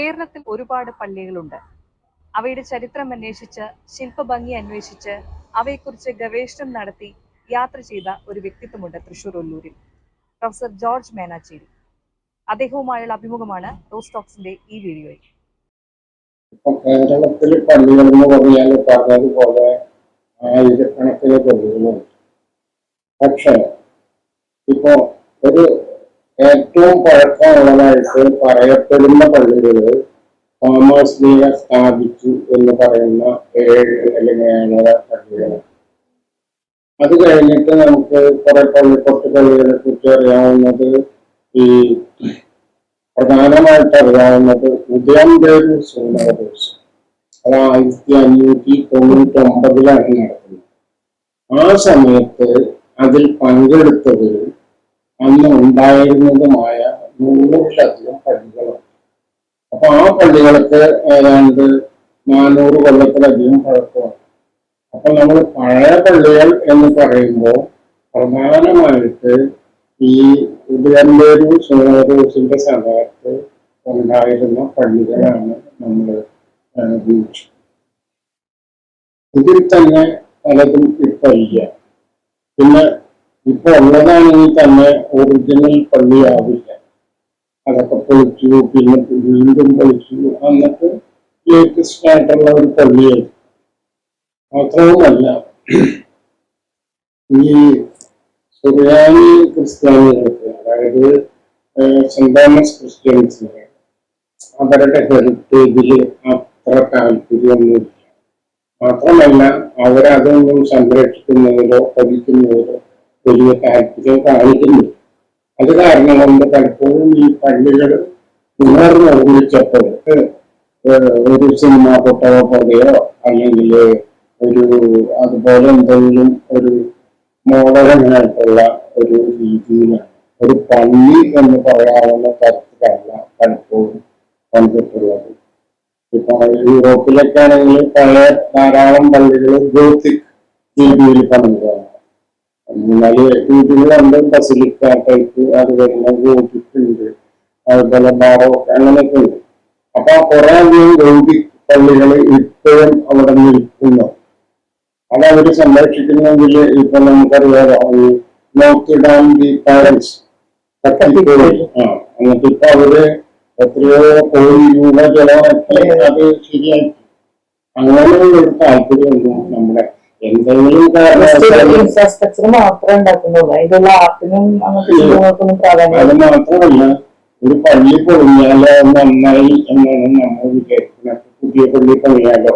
കേരളത്തിൽ ഒരുപാട് പള്ളികളുണ്ട്. അവയുടെ ചരിത്രം അന്വേഷിച്ച് ശില്പഭംഗി അന്വേഷിച്ച് അവയെക്കുറിച്ച് ഗവേഷണം നടത്തി യാത്ര ചെയ്ത ഒരു വ്യക്തിത്വമുണ്ട് തൃശൂർ ഒല്ലൂരിൽ. Professor George Menachery. അദ്ദേഹവുമായുള്ള അഭിമുഖമാണ് റോസ് ടോക്സിന്റെ ഈ വീഡിയോയിൽ. കേരളത്തിൽ പള്ളികൾ എന്ന് പറഞ്ഞാൽ പറഞ്ഞതുപോലെ ആയിരക്കണക്കിന് പള്ളികളുണ്ട്. പക്ഷെ ഇപ്പോ ഒരു ഏറ്റവും പഴക്കമുള്ളതായിട്ട് പറയപ്പെടുന്ന പള്ളികൾ തോമസ് ലീഗ സ്ഥാപിച്ചു എന്ന് പറയുന്ന ഏഴ് അല്ലെങ്കിൽ ഏഴര പള്ളികൾ അത് കഴിഞ്ഞിട്ട് നമുക്ക് കുറെ പള്ളി കൊച്ചു പള്ളികളെ കുറിച്ച് അറിയാവുന്നത് ഈ പ്രധാനമായിട്ട് അറിയാവുന്നത് ഉദയം പേര് സുന്ദരദോഷം അത് ആയിരത്തി അഞ്ഞൂറ്റി തൊണ്ണൂറ്റി ഒമ്പതിലാണ് നടക്കുന്നത്. ആ സമയത്ത് അതിൽ പങ്കെടുത്തത് അന്ന് ഉണ്ടായിരുന്നതുമായ നൂറിലധികം പള്ളികളാണ്. അപ്പൊ ആ പള്ളികൾക്ക് ഏതാണ്ട് നാനൂറ് കൊല്ലത്തിലധികം പഴക്കമാണ്. അപ്പൊ നമ്മൾ പഴയ പള്ളികൾ എന്ന് പറയുമ്പോൾ പ്രധാനമായിട്ട് ഈ ഉദയംപേരു സോണറൂസിന്റെ സമയത്ത് ഉണ്ടായിരുന്ന പള്ളികളാണ് നമ്മൾ ഉപയോഗിച്ചത്. ഇതിൽ തന്നെ പലതും ഇപ്പൊ ഇല്ല പിന്നെ ഇപ്പൊ ഉള്ളതാണെങ്കിൽ തന്നെ ഒറിജിനൽ പള്ളിയാവില്ല അതൊക്കെ പൊളിച്ചു പിന്നെ വീണ്ടും പൊളിച്ചു. എന്നിട്ട് ലേറ്റസ്റ്റ് ആയിട്ടുള്ള ഒരു പള്ളിയായി മാത്രവുമല്ല ഈ സുറിയാനി ക്രിസ്ത്യാനികൾക്ക് അതായത് സെന്റ് തോമസ് ക്രിസ്ത്യൻസിന് അവരുടെ ഹെറിറ്റേജിൽ അത്ര താല്പര്യമൊന്നുമില്ല. മാത്രമല്ല അവരതൊന്നും സംരക്ഷിക്കുന്നതിലോ പഠിക്കുന്നതിലോ വലിയ താല്പര്യം കാണിക്കുന്നു അത് കാരണം കൊണ്ട് പലപ്പോഴും ഈ പള്ളികൾ പുനർനിർമ്മിച്ചപ്പോൾ ഒരു സിനിമ പൊട്ടവ പോലെയോ അല്ലെങ്കിൽ ഒരു അതുപോലെ എന്തെങ്കിലും ഒരു മോഡലായിട്ടുള്ള ഒരു രീതിയിലാണ് ഒരു പള്ളി എന്ന് പറയാവുന്ന തരത്തിലല്ല പലപ്പോഴും കണ്ടിട്ടുള്ളത് ഇപ്പൊ യൂറോപ്പിലൊക്കെ ആണെങ്കിൽ പഴയ ധാരാളം പള്ളികൾ ഗോത്തിക് രീതിയിൽ പണിതാണ് എന്നാൽ രീതികളുണ്ട് ബസിലിക്ക ടൈപ്പ് അത് വരുന്ന ഗോപിക്കുണ്ട് അതുപോലെ ബാറോ അങ്ങനെയൊക്കെ ഉണ്ട്. അപ്പൊ കുറെ അധികം ഗോപി പള്ളികൾ ഇപ്പോഴും അവിടെ നിൽക്കുന്നു. അത് അവർ സംരക്ഷിക്കുന്നെങ്കിൽ ഇപ്പൊ നമുക്കറിയാലോ ഈ നോർത്ത് ഡാം ദി പാരൻസ് എന്നിട്ട് ഇപ്പൊ അവർ എത്രയോ കോടി രൂപ ചെലവാക്കി അത് ശരിയാക്കി. അങ്ങനെയുള്ള ഒരു താല്പര്യമുണ്ട് നമ്മുടെ എന്തെങ്കിലും ഇൻഫ്രാസ്ട്രക്ചർ മാത്രമേ ഉണ്ടാക്കുന്നുള്ളൂ. അതിലുള്ള ആർട്ടിനും അങ്ങനത്തെ സംഭവങ്ങൾക്കൊന്നും പ്രാധാന്യം അത് മാത്രമല്ല ഒരു പള്ളി പൊളിഞ്ഞാലോ നന്നായി എന്നാണ് നമ്മൾ വിചാരിക്കുന്നത്. പുതിയ പള്ളി പൊളിയാലോ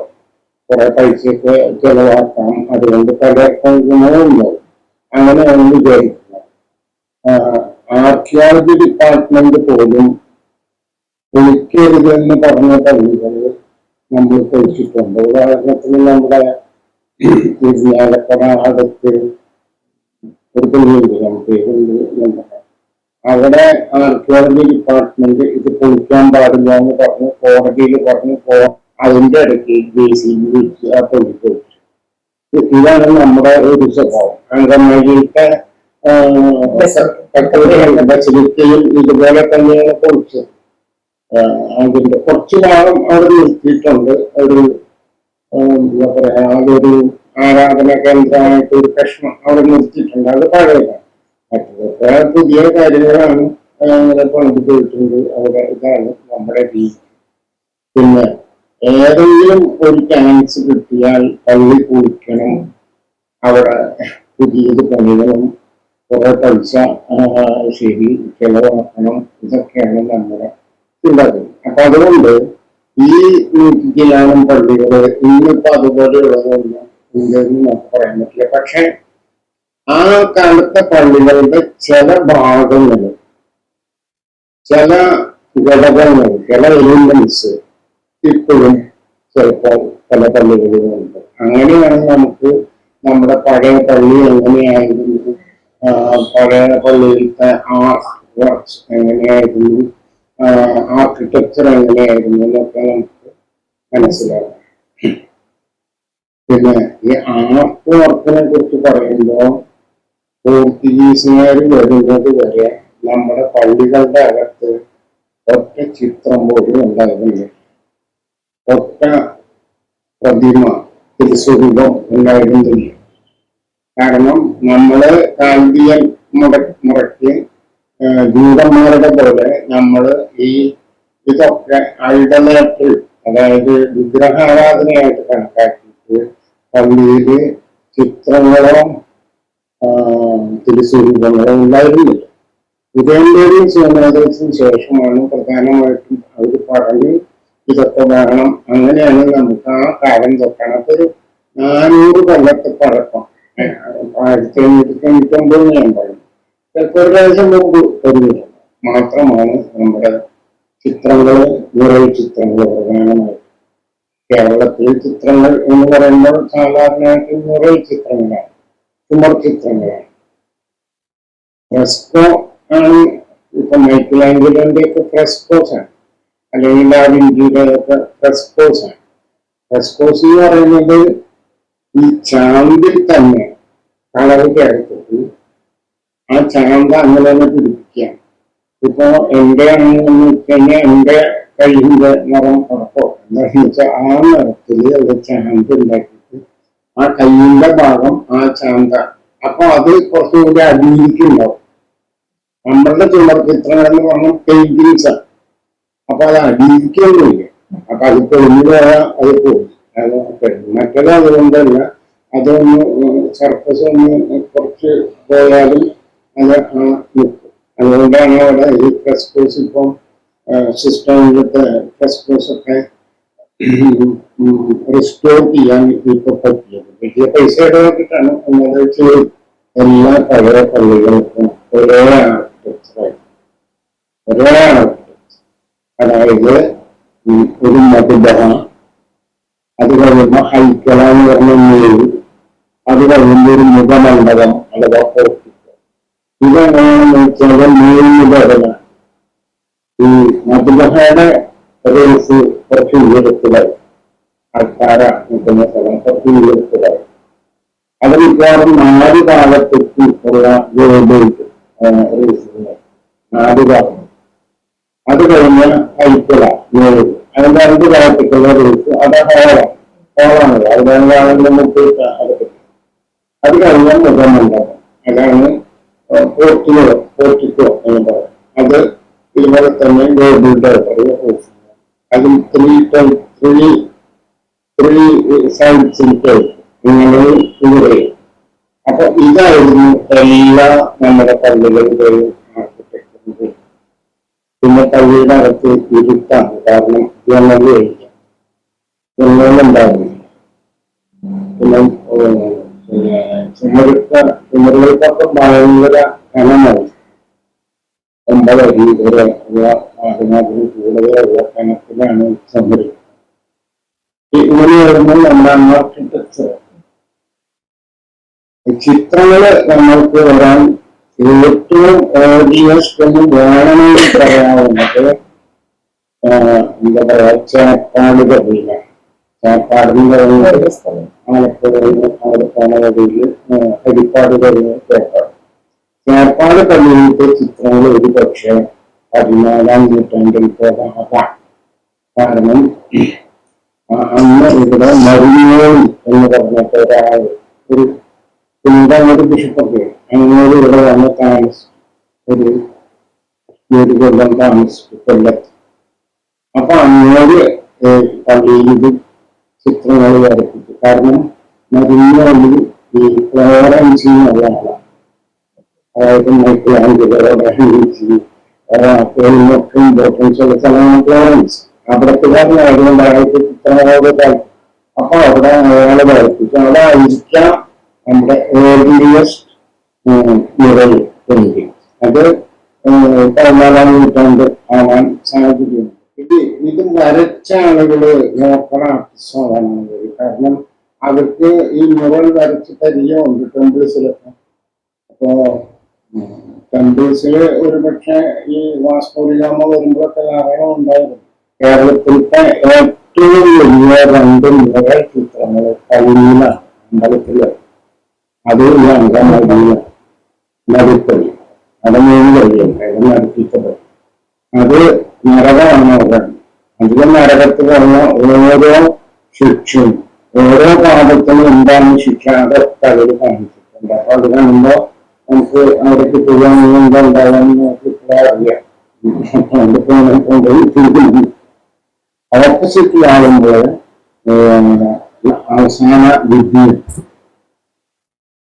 കുറെ പൈസയൊക്കെ ചെലവാക്കാം. അതുകൊണ്ട് പല ഗുണങ്ങളുണ്ടാവും അങ്ങനെയാണ് വിചാരിക്കുന്നത്. ആർക്കിയോളജി ഡിപ്പാർട്ട്മെന്റ് പോലും പൊളിക്കരുതെന്ന് പറഞ്ഞ പള്ളികൾ നമ്മൾ പൊളിച്ചിട്ടുണ്ട്. ഉദാഹരണത്തിന് നമ്മുടെ നമ്മുടെ അവിടെ ആർക്കിയോളജി ഡിപ്പാർട്ട്മെന്റ് ഇത് പൊളിക്കാൻ പാടില്ല എന്ന് പറഞ്ഞു കോടതിയിൽ പറഞ്ഞു അതിന്റെ ഇടയ്ക്ക് ഇതാണ് നമ്മുടെ ഒരു സ്വഭാവം. അങ്കമാലിയിലത്തെ ഇതുപോലെ തന്നെയാണ് പൊളിച്ചത്. അതിന്റെ കുറച്ചു ഭാഗം അവിടെ നിർത്തിയിട്ടുണ്ട്. ഒരു എന്താ പറയാ അതൊരു ആരാധന കേന്ദ്രമായിട്ട് ഒരു കഷ്ണം അവിടെ നിർത്തിയിട്ടുണ്ട്. അത് പഴയതാണ്. മറ്റതൊക്കെ പുതിയ കാര്യങ്ങളാണ് അങ്ങനെ അവിടെ ഇതാണ് നമ്മുടെ രീതി. പിന്നെ ഏതെങ്കിലും ഒരു ചാൻസ് കിട്ടിയാൽ പള്ളി കുളിക്കണം അവിടെ പുതിയത് പണിയണം. കുറെ പൈസ ശരി ചെലവാക്കണം. ഇതൊക്കെയാണ് നമ്മുടെ ചിന്തകൾ അപ്പൊ അതുകൊണ്ട് ഈ നോക്കിയാണ് പള്ളികൾ. ഇന്നിപ്പോ അതുപോലെയുള്ളതൊന്നും ഇല്ലെന്ന് നമുക്ക് പറയാൻ പറ്റില്ല. പക്ഷെ ആ കാലത്തെ പള്ളികളുടെ ചില ഭാഗങ്ങൾ ചില ഘടകങ്ങൾ ചില എലിമെന്റ്സ് ഇപ്പോഴും ചിലപ്പോൾ പല പള്ളികളിലുണ്ട് അങ്ങനെയാണ് നമുക്ക് നമ്മുടെ പഴയ പള്ളി എങ്ങനെയായിരുന്നു? പഴയ പള്ളിയിലത്തെ ആർട്ട് വർക്ക്സ് എങ്ങനെയായിരുന്നു? ആർക്കിടെക്ചർ എങ്ങനെയായിരുന്നു എന്നൊക്കെ നമുക്ക് മനസ്സിലാക്കാം. പിന്നെ ഈ ആർട്ട് വർക്കിനെ കുറിച്ച് പറയുമ്പോൾ പോർച്ചുഗീസുകാർ വരുന്നത് വരെ നമ്മുടെ പള്ളികളുടെ അകത്ത് ഒറ്റ ചിത്രം പോലും ഉണ്ടായിരുന്നില്ല. ഒറ്റ പ്രതിമ തിരുസ്വരൂപം ഉണ്ടായിരുന്നില്ല. കാരണം നമ്മൾ കാന്തിയൻ മുട മുറയ്ക്ക് ജൂതന്മാരുടെ പോലെ നമ്മൾ ഈ ഇതൊക്കെ ഐഡലേറ്ററി അതായത് വിഗ്രഹാരാധനയായിട്ട് കണക്കാക്കിയിട്ട് പള്ളിയിൽ ചിത്രങ്ങളോ തിരുസ്വരൂപങ്ങളോ ഉണ്ടായിരുന്നില്ല. ഉദയന്റെയും സോമനാഥത്തിന് ശേഷമാണ് പ്രധാനമായിട്ടും അവർ പറഞ്ഞ് ഇതൊക്കെ വേണം. അങ്ങനെയാണ് നമുക്ക് ആ കാലം അപ്പൊ ഒരു നാനൂറ് കൊല്ലത്തെ പഴക്കം. ആയിരത്തി എണ്ണൂറ്റി തൊണ്ണൂറ്റൊമ്പത് ഞാൻ പറഞ്ഞു. ഒരു മുമ്പ് വരുന്നില്ല മാത്രമാണ് നമ്മുടെ ചിത്രങ്ങൾ നിറവ് ചിത്രങ്ങൾ പ്രധാനമായിട്ട് കേരളത്തിലെ ചിത്രങ്ങൾ എന്ന് പറയുമ്പോൾ സാധാരണയായിട്ട് നിറവ് ചിത്രങ്ങളാണ്. ചുമർ ചിത്രങ്ങളാണ്. ഫ്രെസ്കോ ആണ് ഇപ്പൊ മൈക്കിളാഞ്ചലോന്റെ ഒക്കെ ഫ്രെസ്കോസ് ആണ്. അല്ലെങ്കിൽ ഡാവിഞ്ചിയുടെ ഒക്കെ ഫ്രെസ്കോസ് ആണ്. ഫ്രെസ്കോസ് എന്ന് പറയുന്നത് ഈ ചാന്തിൽ തന്നെ കളർ ചേർത്തിട്ട് ആ ചാന്ത അങ്ങനെ തന്നെ പിടിപ്പിക്കുകയാണ്. ഇപ്പൊ എന്റെ ആണെന്ന് വെച്ചാൽ എന്റെ കയ്യിന്റെ നിറം ഉറപ്പോ എന്താണെന്ന് വെച്ചാൽ ആ നിറത്തിൽ ഒരു ചാന്ത ഉണ്ടാക്കിയിട്ട് ആ കയ്യിന്റെ ഭാഗം ആ ചാന്ത. അപ്പൊ അത് കുറച്ചുകൂടി അടിയിലേക്കുണ്ടാവും നമ്മളുടെ ചുമർ ചിത്രങ്ങൾ എന്ന് പറഞ്ഞാൽ പെയിന്റിങ്സ് ആണ് അപ്പൊ അത് അടിയിലേക്കൊന്നുമില്ല അപ്പൊ അത് പൊളിഞ്ഞു പോയാൽ അത് പോകും. മറ്റേത് അതുകൊണ്ടല്ല. അതൊന്ന് സർഫസ് ഒന്ന് കുറച്ച് പോയാലും അത് നിൽക്കും അതുകൊണ്ടാണ് അവിടെ ഈ ഫ്രെസ്കോസ് ഇപ്പം സിസ്റ്റമിലത്തെ ഫ്രെസ്കോസ് ഒക്കെ റിസ്റ്റോർ ചെയ്യാൻ ഇപ്പൊ പറ്റിയത്. വലിയ പൈസ ഇടപെട്ടിട്ടാണ് എന്നത് ചെയ്ത് എല്ലാ പഴയ പള്ളികൾക്കും ഒരേ ആർക്കിടെക്ചറായി ഒരേ ആർക്കിടെക്ചർ അതായത് ഒരു മധുബഹ അത് കഴിയുമ്പോ ഹൈക്കള എന്ന് പറഞ്ഞ അത് കഴിയുമ്പോ ഒരു മുഖമണ്ഡപം അഥവാ ഇതെങ്ങനെയാണെന്ന് വെച്ചാൽ മൂന്ന് ഘടന ഈ മധുബഹയുടെ റേസ് കുറച്ച് ഉയരത്തിലായി. ആൾക്കാര നിൽക്കുന്ന സ്ഥലം കുറച്ച് ഉയരത്തിലായി. അത് മിക്കവാറും നാല് ഭാഗത്തേക്ക് ഉള്ള ഗോൾഡ് നാല് ഭാഗം. അത് കഴിഞ്ഞ ഹൈക്കല ഗോൾഡ് അതിന്റെ അഞ്ച് ഭാഗത്തേക്കുള്ള റേസ് അത് ഹോളാണ്. ഹോളാണ്. അത് രണ്ടാണെങ്കിലും നമുക്ക് അത് കഴിഞ്ഞാൽ മുഖമണ്ഡപം അതാണ് പോർട്ടിക്കോ പോർട്ടിക്കോ എന്ന് പറയും അത് ഇതുപോലെ തന്നെ ഗോൾഡിന്റെ അതിൽ ത്രീ ത്രീ ത്രീ സൈഡ്സിൽ ഇങ്ങനെ ഇവിടെ അപ്പൊ ഇതായിരുന്നു എല്ലാ നമ്മുടെ പള്ളികളുടെയും ആർക്കിടെക്ചറിന്റെ പിന്നെ പള്ളിയുടെ അകത്ത് ഇരുട്ടാണ്. കാരണം ജനൽ കഴിക്കാം ഏഹ്, പിന്നെ ചുമരുക്ക ചുമരുകൾക്കൊക്കെ ഭയങ്കര കനമാണ് ഒമ്പതടി വരെ ഉള്ള അതിനകത്ത് കൂടുതലുള്ള കനത്തിലാണ് ചിത്രങ്ങൾ നമ്മൾക്ക് വരാൻ ഏറ്റവും ഓഡിയസ്റ്റ് എന്ന് പറയാവുന്നത് എന്താ പറയാ ചേപ്പാട് കഥയില ചേപ്പാടിന്റെ ആലപ്പുഴയിൽ അവിടെ പോണ വഴിയിൽ ഹരിപ്പാട് കഴിഞ്ഞ ചേപ്പാട് ചേർപ്പാട് പള്ളിയിലത്തെ ചിത്രങ്ങൾ ഒരു പക്ഷേ പതിനാലാം നൂറ്റാണ്ടിൽ പോകാം കാരണം അന്ന് ഇവിടെ മരുന്നോൾ എന്ന് പറഞ്ഞിട്ട് ഒരാൾ ഒരു കുന്തങ്ങോട് ബിഷപ്പൊക്കെ അങ്ങോട്ട് ഇവിടെ വന്ന് താമസിച്ചു ഒരു ഒരു കൊല്ലം താമസിച്ചു കൊല്ലത്ത് അപ്പൊ അങ്ങോട്ട് പള്ളിയിൽ ചിത്രങ്ങൾ വരപ്പിച്ചു കാരണം മരുന്നോളിൽ ഈ ആളാണ് അതായത് അയാൾക്ക് ചിത്രങ്ങളോട് താല്പര്യം അപ്പൊ അവിടെ അയാളെ പഠിപ്പിച്ചു അവിടെ ആയിരിക്കാം നമ്മുടെ ഏർലിയസ്റ്റ് അത് പതിനാലാം നൂറ്റാണ്ട് ആവാൻ സാധ്യതയുണ്ട് ഇത് ഇത് വരച്ച ആളുകൾ ലോക്കൽ ആർട്ടിസ്റ്റുകളാണ് ഇവർ. കാരണം അവർക്ക് ഈ മുറൽ വരച്ച് ഉണ്ട് ടെമ്പിൾസിലൊക്കെ. അപ്പോ ടെമ്പിൾസിൽ ഒരു പക്ഷെ ഈ വാസ്കോഡിഗാമ വരുമ്പോഴൊക്കെ ധാരാളം ഉണ്ടായിരുന്നു. കേരളത്തിലത്തെ ഏറ്റവും വലിയ രണ്ട് മുറൽ ചിത്രങ്ങൾ കഴിയിലാണ് അമ്പലത്തിൽ. അത് ഈ അങ്കമടിയില നടുപ്പള്ളി അത് മൂന്ന് കഴിയുണ്ട് അത് അത് നരകമാണ് അവിടെ. അതിലെ നരകത്തിൽ വന്ന ഓരോ ശിക്ഷയും ഓരോ പാദത്തിനും എന്താണ് ശിക്ഷ? അതൊക്കെ അതിൽ കാണിച്ചിട്ടുണ്ട്. അപ്പൊ അത് കാണുമ്പോ നമുക്ക് അവർക്ക് പോകാൻ എന്താ ഉണ്ടാകാന്ന് നമുക്ക് ഇപ്പോഴേ അറിയാം. ഓപ്പോസിറ്റ് ആകുമ്പോൾ അവസാന വിധി.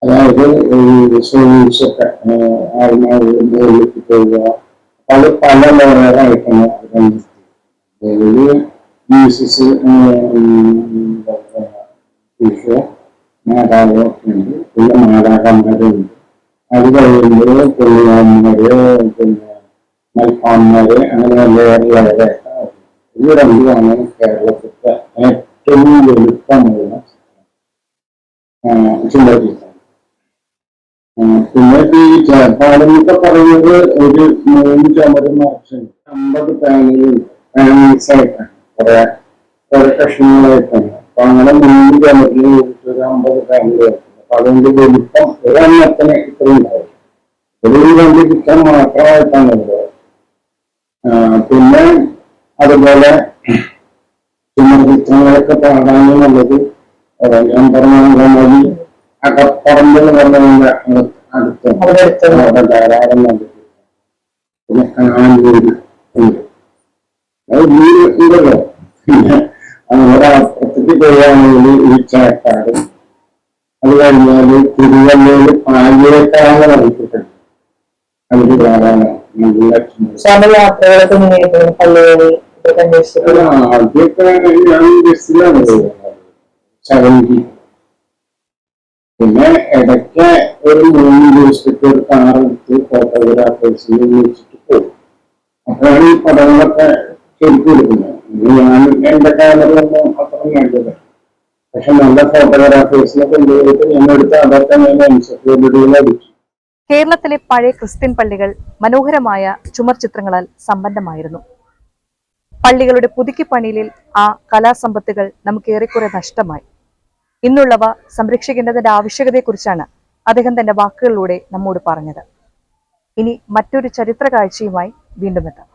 അതായത് ഈ ഒക്കെ ആത്മാവിലേക്ക് പോവുക അത് പല ലെവലായിട്ടാണ് അതിൽ ജീസസ് ഈശോ മാതാവ് ഉണ്ട്. പിന്നെ മാതാക്കന്മാരുണ്ട് അത് കഴിയുമ്പോൾ പുള്ളിയന്മാര് പിന്നെ മൽപ്പാന്മാര് അങ്ങനെ വേറെ ലെവലായിട്ട് ഇത് രണ്ടുമാണ് കേരളത്തിലെ ഏറ്റവും എളുപ്പമുള്ള ചിന്തചിത്രം പിന്നെ ഈ ജപ്പാനെന്നൊക്കെ പറയുന്നത് ഒരു മൂന്ന് ചുമരും മറച്ച് അമ്പത് പാനലുണ്ട്. പാനൽസ് ആയിട്ടാണ് കുറെ കുറെ കഷ്ണങ്ങളായിട്ടാണ് അപ്പൊ അങ്ങനെ മൂന്ന് ചുമരിൽ കൂടിയിട്ട് ഒരു അമ്പത് പാനൽ അപ്പൊ അതുകൊണ്ട് വലിപ്പം ഒരെണ്ണത്തിന് ഇത്ര ഉണ്ടാവും. ഒരു രണ്ട് ചിത്രം മാത്രമായിട്ടാണ് ഉള്ളത്. പിന്നെ അതുപോലെ ചിത്രങ്ങളൊക്കെ പ്രാധാന്യമുള്ളത് ഞാൻ പറഞ്ഞ മതി അകപ്പറമ്പ് അടുത്ത. പറഞ്ഞതിന്റെ അടുത്ത് ധാരാളം പിന്നെ കാണാൻ ഉണ്ട് അത് വീട് ഉണ്ടല്ലോ പിന്നെ അപ്പുറത്തേക്ക് പോവുകയാണെങ്കിൽ ഈ ചേക്കാട് അത് കഴിഞ്ഞാൽ തിരുവല്ലയിൽ പാലിയേക്കാൾ നടത്തിയിട്ടുണ്ട് അതിന് ധാരാളം നല്ല യാത്രകളൊക്കെ ആദ്യമൊക്കെ ഞാൻ ബസ്സിലാണ് ചവഞ്ചി പിന്നെ ഇടയ്ക്ക് ഒരു മൂന്ന് ദിവസത്തേക്ക് ഒരു കാറെടുത്ത് ഫോട്ടോഗ്രാഫേഴ്സിനെ വിളിച്ചിട്ട് പോകും അപ്പോഴാണ് ഈ പടങ്ങളൊക്കെ ഞാൻ അത്രയും വേണ്ടത് പക്ഷെ നല്ല ഞാൻ എടുത്ത അതൊക്കെ അടിച്ചു കേരളത്തിലെ പഴയ ക്രിസ്ത്യൻ പള്ളികൾ മനോഹരമായ ചുമർ ചിത്രങ്ങളാൽ സമ്പന്നമായിരുന്നു. പള്ളികളുടെ പുതുക്കിപ്പണിയിൽ ആ കലാസമ്പത്തുകൾ നമുക്ക് ഏറെക്കുറെ നഷ്ടമായി. ഇന്നുള്ളവ സംരക്ഷിക്കേണ്ടതിന്റെ ആവശ്യകതയെക്കുറിച്ചാണ് അദ്ദേഹം തന്റെ വാക്കുകളിലൂടെ നമ്മോട് പറഞ്ഞത്. ഇനി മറ്റൊരു ചരിത്ര കാഴ്ചയുമായി വീണ്ടും എത്താം.